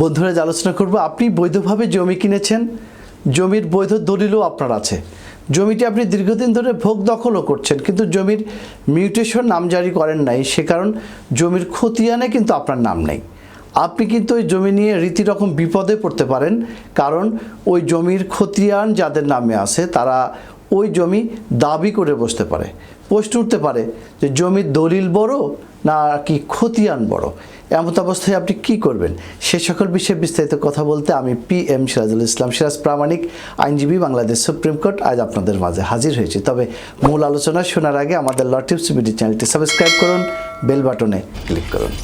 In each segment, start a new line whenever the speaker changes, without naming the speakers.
বন্ধুরা আলোচনা করব, আপনি বৈধভাবে জমি কিনেছেন, জমির বৈধ দলিলও আপনার আছে। জমিটি আপনি দীর্ঘদিন ধরে ভোগ দখলও করছেন, কিন্তু জমির মিউটেশন নাম জারি করেন নাই, সে কারণ জমির খতিয়ানে কিন্তু আপনার নাম নেই। আপনি কিন্তু ওই জমি নিয়ে রীতিরকম বিপদে পড়তে পারেন, কারণ ওই জমির খতিয়ান যাদের নামে আছে, তারা ওই জমি দাবি করে বসতে পারে, প্রশ্ন উঠতে পারে যে জমির দলিল বড় না কি খতিয়ান বড়? এমত অবস্থায় আপনি কি করবেন? সে সকল বিষয়ে বিস্তারিত কথা বলতে আমি পি এম সিরাজুল ইসলাম সিরাজ প্রামাণিক, আইনজীবী, বাংলাদেশ সুপ্রিম কোর্ট আজ আপনাদের মাঝে হাজির হয়েছি। তবে মূল আলোচনা শোনার আগে আমাদের ল টিপস বিডি চ্যানেলটি সাবস্ক্রাইব করুন, বেল বাটনে ক্লিক করুন।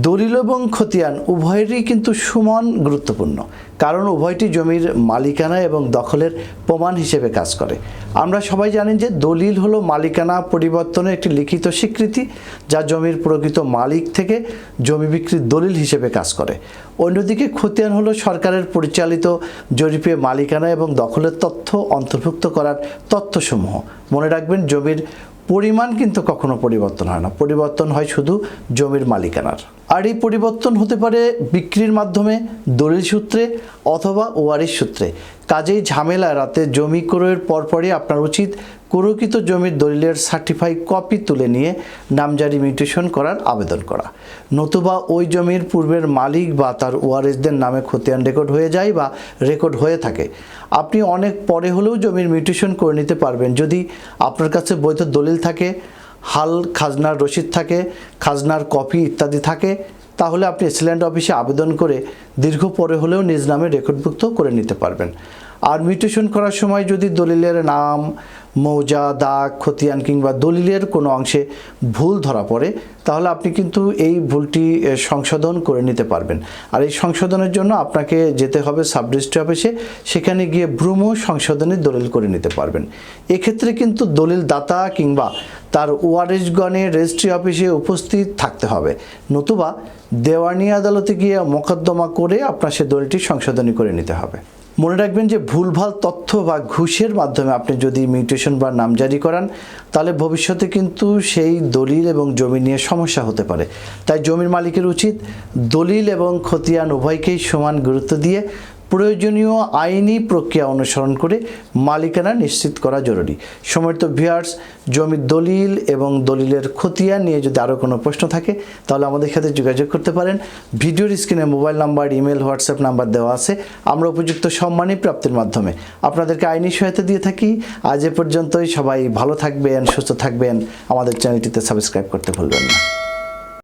দলিল এবং খতিয়ান উভয়েরই কিন্তু সমান গুরুত্বপূর্ণ। কারণ উভয়টি জমির মালিকানা এবং দখলের প্রমাণ হিসেবে কাজ করে। আমরা সবাই জানি যে দলিল হলো মালিকানা পরিবর্তনের একটি লিখিত স্বীকৃতি, যা জমির প্রকৃত মালিক থেকে জমি বিক্রির দলিল হিসেবে কাজ করে। অন্যদিকে খতিয়ান হলো সরকারের পরিচালিত জরিপে মালিকানা এবং দখলের তথ্য অন্তর্ভুক্ত করার তথ্যসমূহ। মনে রাখবেন, জমির পরিমাণ কিন্তু কখনো পরিবর্তন হয় না। পরিবর্তন হয় শুধু জমির মালিকানার। আর এই পরিবর্তন হতে পারে বিক্রির মাধ্যমে, দলিল সূত্রে অথবা ওয়ারিশ সূত্রে। কাজেই ঝামেলা, রাতে জমি ক্রয়ের পরপরই আপনার উচিত কুরকিত জমির দলিলের সার্টিফাই কপি তুলে নিয়ে নামজারি মিউটেশন করার আবেদন করা। নতুবা ওই জমির পূর্বের মালিক বা তার ওয়ারিসদের নামে খতিয়ান রেকর্ড হয়ে যায় বা রেকর্ড হয়ে থাকে। আপনি অনেক পরে হলেও জমির মিউটেশন করে নিতে পারবেন। যদি আপনার কাছে বৈধ দলিল থাকে হাল, খাজনার রসিদ থাকে, খাজনার কপি ইত্যাদি থাকে, তাহলে আপনি এক্সিলেন্ট অফিসে আবেদন করে দীর্ঘ পরে হলেও নিজ নামে রেকর্ডভুক্ত করে নিতে পারবেন। আর মিউটেশন করার সময় যদি দলিলের নাম, মৌজা, দাগ, খতিয়ান কিংবা দলিলের কোনো অংশে ভুল ধরা পড়ে, তাহলে আপনি কিন্তু এই ভুলটি সংশোধন করে নিতে পারবেন। আর এই সংশোধনের জন্য আপনাকে যেতে হবে সাব রেজিস্ট্রি অফিসে, সেখানে গিয়ে ভ্রম সংশোধনের দলিল করে নিতে পারবেন। এক্ষেত্রে কিন্তু দলিল দাতা কিংবা তার ওয়ারিশগণের রেজিস্ট্রি অফিসে উপস্থিত থাকতে হবে। নতুবা দেওয়ানি আদালতে গিয়ে মোকদ্দমা করে আপনার সে দলিলটি সংশোধনী করে নিতে হবে। মনে রাখবেন যে ভুলভাল তথ্য বা ঘুষের মাধ্যমে আপনি যদি মিউটেশন বা নাম জারি করান, তাহলে ভবিষ্যতে কিন্তু সেই দলিল এবং জমি নিয়ে সমস্যা হতে পারে। তাই জমির মালিকের উচিত দলিল এবং খতিয়ান উভয়কেই সমান গুরুত্ব দিয়ে প্রয়োজনীয় আইনি প্রক্রিয়া অনুসরণ করে মালিকানা নিশ্চিত করা জরুরি। সমর্থ ভিয়ার্স জমির দলিল এবং দলিলের খতিয়ান নিয়ে যদি আরও কোনো প্রশ্ন থাকে, তাহলে আমাদের সাথে যোগাযোগ করতে পারেন। ভিডিওর স্ক্রিনে mobile number, email, WhatsApp number দেওয়া আছে। আমরা উপযুক্ত সম্মানী প্রাপ্তির মাধ্যমে আপনাদেরকে আইনি সহায়তা দিয়ে থাকি। আজ এ পর্যন্তই। সবাই ভালো থাকবেন, সুস্থ থাকবেন। আমাদের চ্যানেলটিতে সাবস্ক্রাইব করতে ভুলবেন না।